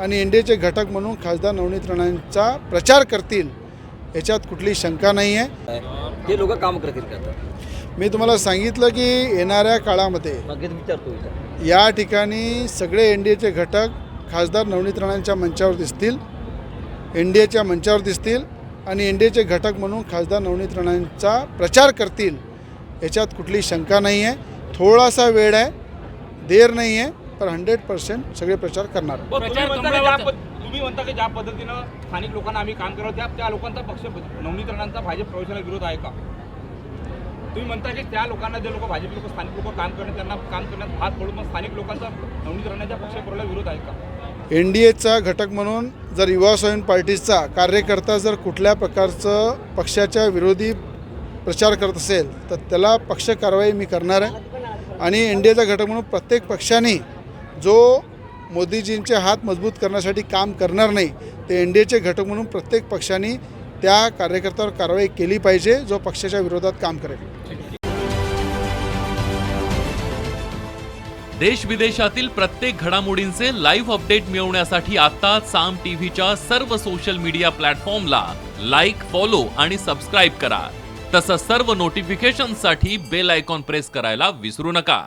आणि N D एचे घटक म्हणून खासदार नवनीत राणांचा प्रचार करतील याच्यात कुठली शंका नाही आहे ते लोक काम करतील का मी तुम्हाला सांगितलं की येणाऱ्या काळामध्ये या ठिकाणी सगळे एन डी एचे घटक खासदार नवनीत राणांच्या मंचावर दिसतील एन डी एच्या मंचावर दिसतील आणि एन डी एचे घटक म्हणून खासदार नवनीत राणांचा प्रचार करतील याच्यात कुठली शंका नाही आहे थोडासा वेळ आहे देर नाही आहे पण हंड्रेड पर्सेंट सगळे प्रचार करणार. तुम्ही म्हणता की ज्या पद- तुम्ही म्हणता की ज्या पद्धतीनं स्थानिक लोकांना आम्ही काम करतो त्या त्या लोकांचा पक्ष भाजप प्रवेशाला विरोध आहे का? तुम्ही म्हणता की त्या लोकांना जे लोक भाजप लोक स्थानिक लोक काम करणे त्यांना काम करण्यात हात पडून मग स्थानिक लोकांचा नवनीत राणांच्या पक्ष प्रवेशाला विरोध आहे का? एन डी एचा घटक म्हणून जर युवा स्वाभिमान पार्टीचा कार्यकर्ता जर कुठल्या प्रकारचं पक्षाच्या विरोधी प्रचार करत असेल तर त्याला पक्ष कारवाई मी करणार आहे. आणि एन डी एचा घटक म्हणून प्रत्येक पक्षाने जो मोदीजींचे हात मजबूत करण्यासाठी काम करणार नाही ते एन डी एचे घटक म्हणून प्रत्येक पक्षाने त्या कार्यकर्त्यावर कारवाई केली पाहिजे जो पक्षाच्या विरोधात काम करेल. देश विदेशातील प्रत्येक घडामोडींचे लाईव्ह अपडेट मिळवण्यासाठी आता साम टीव्हीच्या सर्व सोशल मीडिया प्लॅटफॉर्मला लाईक फॉलो आणि सबस्क्राईब करा. तसंच सर्व नोटिफिकेशनसाठी बेल आयकॉन प्रेस करायला विसरू नका.